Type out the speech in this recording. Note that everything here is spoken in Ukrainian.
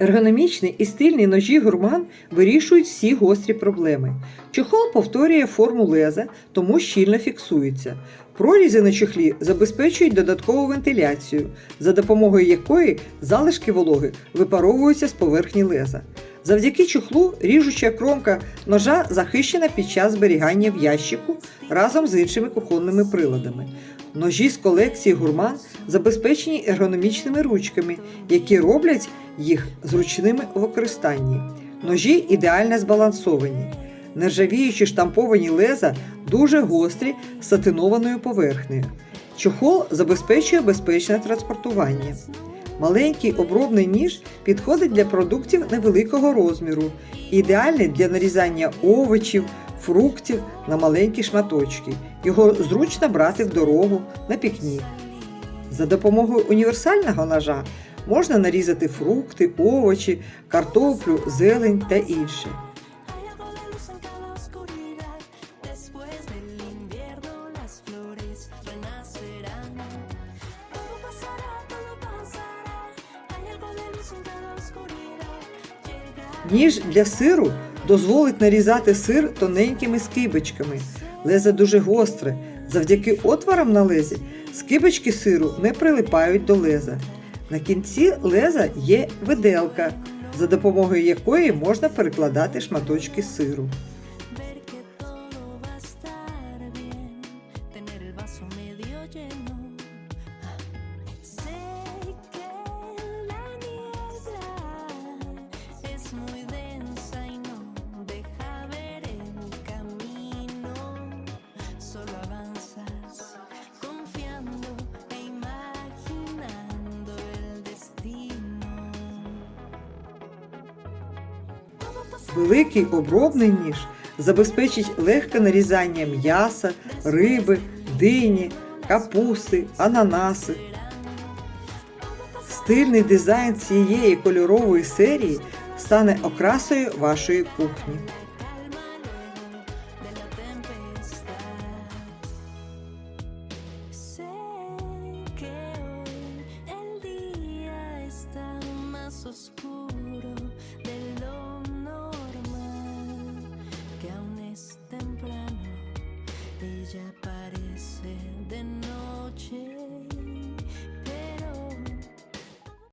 Ергономічні і стильні ножі гурман вирішують всі гострі проблеми. Чохол повторює форму леза, тому щільно фіксується. Прорізи на чохлі забезпечують додаткову вентиляцію, за допомогою якої залишки вологи випаровуються з поверхні леза. Завдяки чохлу ріжуча кромка ножа захищена під час зберігання в ящику разом з іншими кухонними приладами. Ножі з колекції гурман забезпечені ергономічними ручками, які роблять їх зручними у використанні. Ножі ідеально збалансовані. Нержавіючі штамповані леза дуже гострі з сатинованою поверхнею. Чохол забезпечує безпечне транспортування. Маленький обробний ніж підходить для продуктів невеликого розміру, ідеальний для нарізання овочів, фруктів на маленькі шматочки. Його зручно брати в дорогу на пікнік. За допомогою універсального ножа можна нарізати фрукти, овочі, картоплю, зелень та інше. Ніж для сиру дозволить нарізати сир тоненькими скибочками. Лезо дуже гостре. Завдяки отворам на лезі скибочки сиру не прилипають до леза. На кінці леза є виделка, за допомогою якої можна перекладати шматочки сиру. Великий обробний ніж забезпечить легке нарізання м'яса, риби, дині, капусти, ананаси. Стильний дизайн цієї кольорової серії стане окрасою вашої кухні. sus